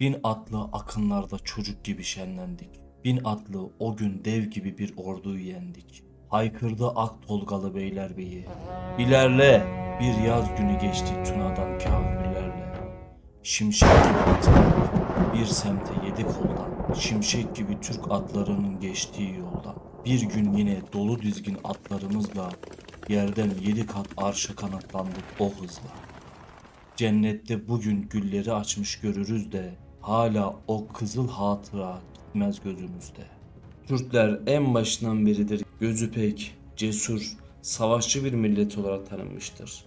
Bin atlı akınlarda çocuk gibi şenlendik. Bin atlı o gün dev gibi bir orduyu yendik. Haykırdı ak tolgalı beylerbeyi. İlerle bir yaz günü geçti Tuna'dan kafirlerle. Şimşek gibi atıldık bir semte yedi koldan. Şimşek gibi Türk atlarının geçtiği yoldan. Bir gün yine dolu dizgin atlarımızla yerden yedi kat arşa kanatlandık o hızla. Cennette bugün gülleri açmış görürüz de hala o kızıl hatıra gitmez gözümüzde. Türkler en başından beridir gözü pek, cesur, savaşçı bir millet olarak tanınmıştır.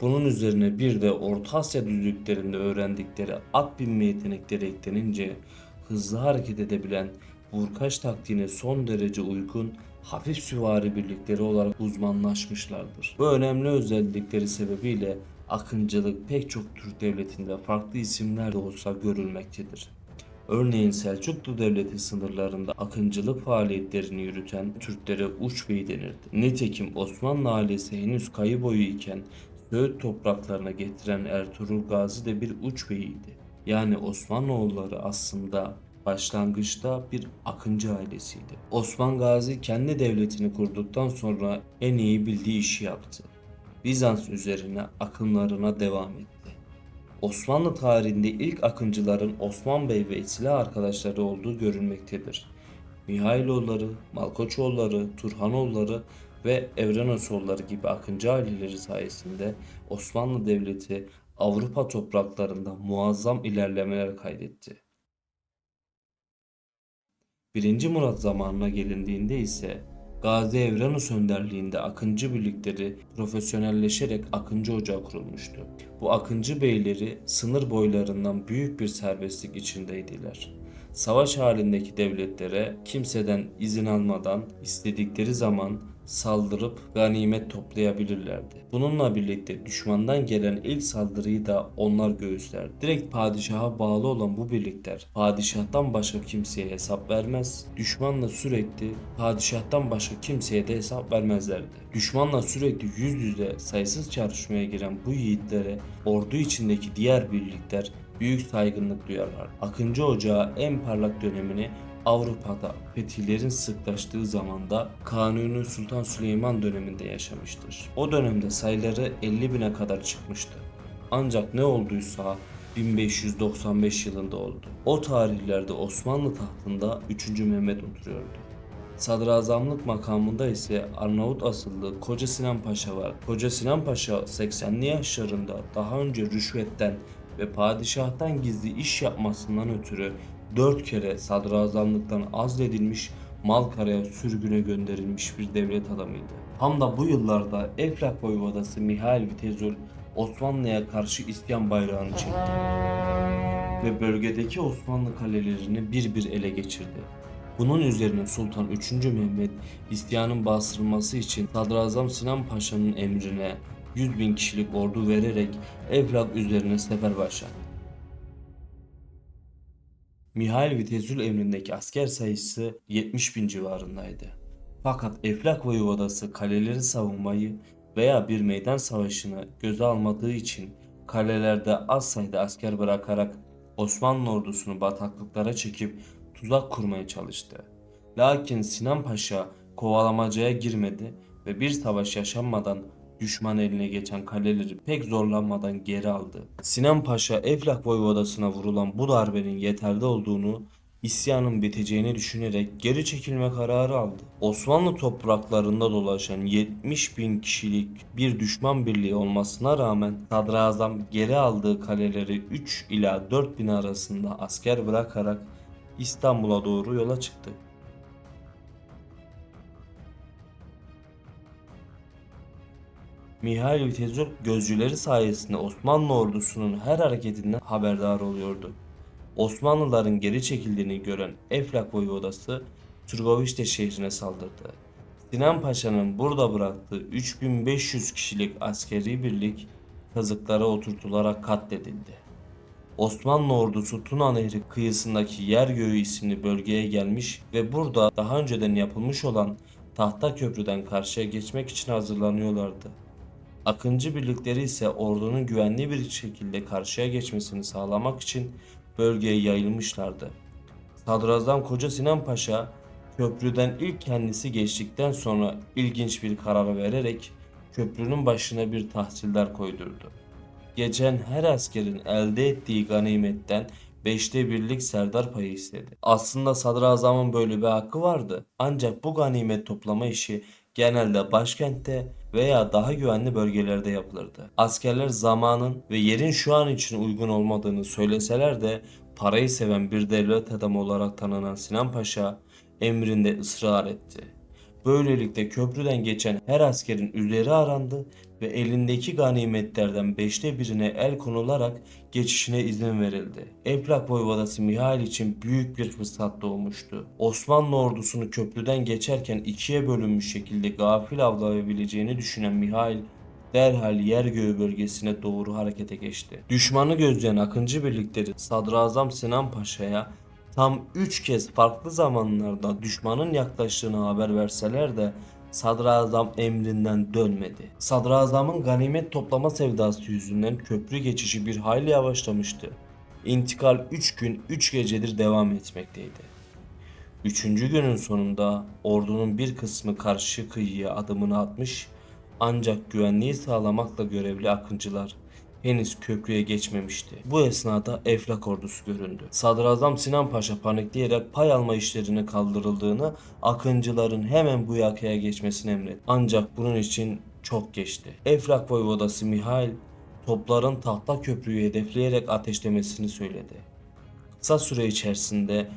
Bunun üzerine bir de Orta Asya düzlüklerinde öğrendikleri at binme yetenekleri eklenince hızlı hareket edebilen vurkaç taktiğine son derece uygun hafif süvari birlikleri olarak uzmanlaşmışlardır. Bu önemli özellikleri sebebiyle akıncılık pek çok Türk devletinde farklı isimler de olsa görülmektedir. Örneğin Selçuklu Devleti sınırlarında akıncılık faaliyetlerini yürüten Türklere uç bey denirdi. Nitekim Osmanlı ailesi henüz kayı boyu iken Söğüt topraklarına getiren Ertuğrul Gazi de bir uç beyiydi. Yani Osmanoğulları aslında başlangıçta bir akıncı ailesiydi. Osman Gazi kendi devletini kurduktan sonra en iyi bildiği işi yaptı. Bizans üzerine akınlarına devam etti. Osmanlı tarihinde ilk akıncıların Osman Bey ve silah arkadaşları olduğu görülmektedir. Mihailoğulları, Malkoçoğulları, Turhanoğulları ve Evrenosoğulları gibi akıncı aileleri sayesinde Osmanlı Devleti Avrupa topraklarında muazzam ilerlemeler kaydetti. 1. Murat zamanına gelindiğinde ise Gazi Evrenus önderliğinde Akıncı birlikleri profesyonelleşerek Akıncı Ocağı kurulmuştu. Bu Akıncı beyleri sınır boylarından büyük bir serbestlik içindeydiler. Savaş halindeki devletlere kimseden izin almadan istedikleri zaman saldırıp ganimet toplayabilirlerdi. Bununla birlikte düşmandan gelen ilk saldırıyı da onlar göğüslerdi. Direkt padişaha bağlı olan bu birlikler padişahtan başka kimseye hesap vermez. Düşmanla sürekli padişahtan başka kimseye de hesap vermezlerdi. Düşmanla sürekli yüz yüze sayısız çarpışmaya giren bu yiğitlere ordu içindeki diğer birlikler büyük saygınlık duyarlar. Akıncı Ocağı en parlak dönemini Avrupa'da fetihlerin sıklaştığı zamanda Kanuni Sultan Süleyman döneminde yaşamıştır. O dönemde sayıları 50 bine kadar çıkmıştı. Ancak ne olduysa 1595 yılında oldu. O tarihlerde Osmanlı tahtında 3. Mehmet oturuyordu. Sadrazamlık makamında ise Arnavut asıllı Koca Sinan Paşa var. Koca Sinan Paşa 80'li yaşlarında daha önce rüşvetten ve padişahtan gizli iş yapmasından ötürü dört kere sadrazamlıktan azledilmiş Malkara'ya sürgüne gönderilmiş bir devlet adamıydı. Tam da bu yıllarda Eflak Voyvodası Mihail Vitezul Osmanlı'ya karşı isyan bayrağını çekti ve bölgedeki Osmanlı kalelerini bir bir ele geçirdi. Bunun üzerine Sultan 3. Mehmet isyanın bastırılması için Sadrazam Sinan Paşa'nın emrine 100 bin kişilik ordu vererek Eflak üzerine sefer başlattı. Mihail Vitezül emrindeki asker sayısı 70 bin civarındaydı. Fakat Eflak Voyvodası kaleleri savunmayı veya bir meydan savaşını göze almadığı için kalelerde az sayıda asker bırakarak Osmanlı ordusunu bataklıklara çekip tuzak kurmaya çalıştı. Lakin Sinan Paşa kovalamacaya girmedi ve bir savaş yaşanmadan düşman eline geçen kaleleri pek zorlanmadan geri aldı. Sinan Paşa Eflak Voyvodası'na vurulan bu darbenin yeterli olduğunu isyanın biteceğini düşünerek geri çekilme kararı aldı. Osmanlı topraklarında dolaşan 70 bin kişilik bir düşman birliği olmasına rağmen sadrazam geri aldığı kaleleri 3 ila 4 bin arasında asker bırakarak İstanbul'a doğru yola çıktı. Mihail Vitezur gözcüleri sayesinde Osmanlı ordusunun her hareketinden haberdar oluyordu. Osmanlıların geri çekildiğini gören Eflak Voyvodası Turgovişte şehrine saldırdı. Sinan Paşa'nın burada bıraktığı 3500 kişilik askeri birlik kazıklara oturtularak katledildi. Osmanlı ordusu Tuna Nehri kıyısındaki Yergöğü isimli bölgeye gelmiş ve burada daha önceden yapılmış olan tahta köprüden karşıya geçmek için hazırlanıyorlardı. Akıncı birlikleri ise ordunun güvenli bir şekilde karşıya geçmesini sağlamak için bölgeye yayılmışlardı. Sadrazam Koca Sinan Paşa köprüden ilk kendisi geçtikten sonra ilginç bir karar vererek köprünün başına bir tahsildar koydurdu. Geçen her askerin elde ettiği ganimetten beşte birlik serdar payı istedi. Aslında sadrazamın böyle bir hakkı vardı. Ancak bu ganimet toplama işi genelde başkentte veya daha güvenli bölgelerde yapılırdı. Askerler zamanın ve yerin şu an için uygun olmadığını söyleseler de parayı seven bir devlet adamı olarak tanınan Sinan Paşa emrinde ısrar etti. Böylelikle köprüden geçen her askerin üzeri arandı ve elindeki ganimetlerden beşte birine el konularak geçişine izin verildi. Eflak Voyvodası Mihail için büyük bir fırsat doğmuştu. Osmanlı ordusunu köprüden geçerken ikiye bölünmüş şekilde gafil avlayabileceğini düşünen Mihail derhal yer göğü bölgesine doğru harekete geçti. Düşmanı gözleyen Akıncı birlikleri Sadrazam Sinan Paşa'ya tam 3 kez farklı zamanlarda düşmanın yaklaştığını haber verseler de Sadrazam emrinden dönmedi. Sadrazamın ganimet toplama sevdası yüzünden köprü geçişi bir hayli yavaşlamıştı. İntikal 3 gün 3 gecedir devam etmekteydi. Üçüncü günün sonunda ordunun bir kısmı karşı kıyıya adımını atmış ancak güvenliği sağlamakla görevli akıncılar henüz köprüye geçmemişti. Bu esnada Eflak ordusu göründü. Sadrazam Sinan Paşa panikleyerek pay alma işlerine kaldırıldığını, akıncıların hemen bu yakaya geçmesini emretti. Ancak bunun için çok geçti. Eflak voyvodası Mihail topların tahta köprüyü hedefleyerek ateşlemesini söyledi. Kısa süre içerisinde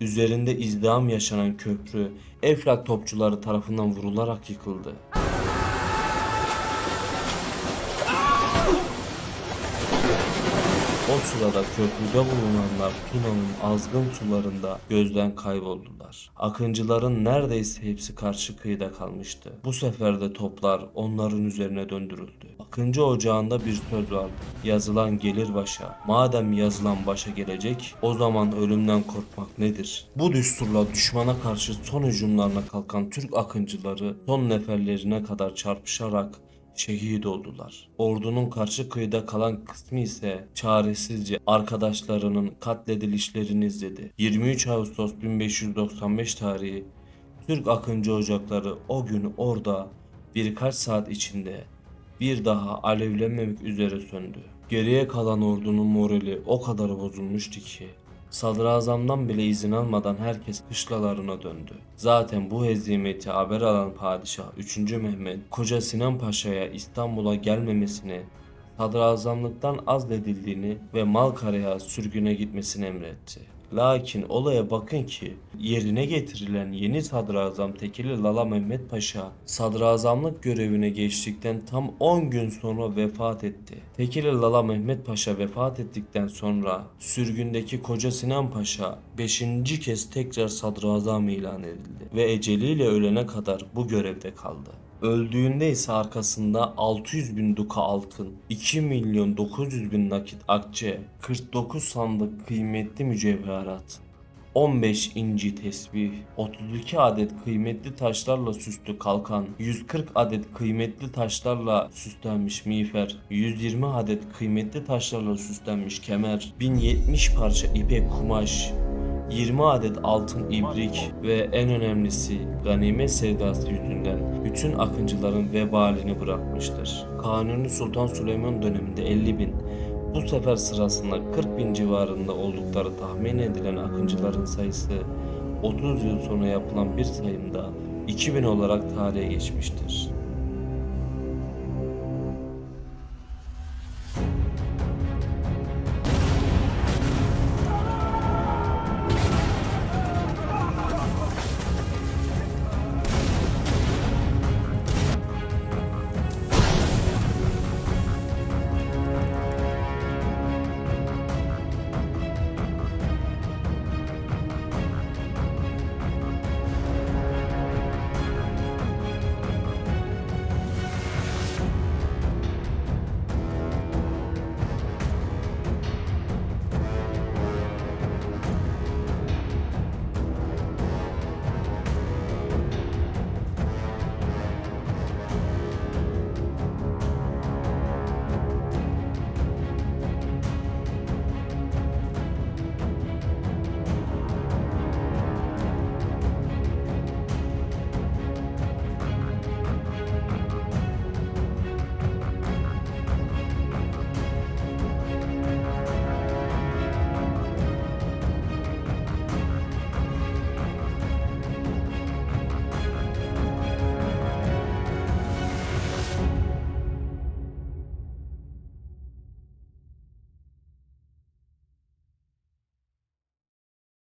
üzerinde izdiham yaşanan köprü Eflak topçuları tarafından vurularak yıkıldı. O sırada köprüde bulunanlar Tuna'nın azgın sularında gözden kayboldular. Akıncıların neredeyse hepsi karşı kıyıda kalmıştı. Bu sefer de toplar onların üzerine döndürüldü. Akıncı ocağında bir söz vardı. Yazılan gelir başa. Madem yazılan başa gelecek, o zaman ölümden korkmak nedir? Bu düsturla düşmana karşı son hücumlarına kalkan Türk akıncıları son neferlerine kadar çarpışarak şehit oldular. Ordunun karşı kıyıda kalan kısmı ise çaresizce arkadaşlarının katledilişlerini izledi. 23 Ağustos 1595 tarihi Türk Akıncı Ocakları o gün orada birkaç saat içinde bir daha alevlenmemek üzere söndü. Geriye kalan ordunun morali o kadar bozulmuştu ki Sadrazamdan bile izin almadan herkes kışlalarına döndü. Zaten bu hezimeti haber alan padişah 3. Mehmet Koca Sinan Paşa'ya İstanbul'a gelmemesini, sadrazamlıktan azledildiğini ve Malkara'ya sürgüne gitmesini emretti. Lakin olaya bakın ki yerine getirilen yeni sadrazam Tekeli Lala Mehmet Paşa sadrazamlık görevine geçtikten tam 10 gün sonra vefat etti. Tekeli Lala Mehmet Paşa vefat ettikten sonra sürgündeki Koca Sinan Paşa 5. kez tekrar sadrazam ilan edildi ve eceliyle ölene kadar bu görevde kaldı. Öldüğünde ise arkasında 600 bin duka altın, 2 milyon 900 bin nakit akçe, 49 sandık kıymetli mücevherat, 15 inci tesbih, 32 adet kıymetli taşlarla süslü kalkan, 140 adet kıymetli taşlarla süslenmiş miğfer, 120 adet kıymetli taşlarla süslenmiş kemer, 1070 parça ipek kumaş, 20 adet altın ibrik ve en önemlisi ganimet sevdası yüzünden bütün akıncıların vebalini bırakmıştır. Kanuni Sultan Süleyman döneminde 50 bin, bu sefer sırasında 40 bin civarında oldukları tahmin edilen akıncıların sayısı 30 yıl sonra yapılan bir sayımda 2000 olarak tarihe geçmiştir.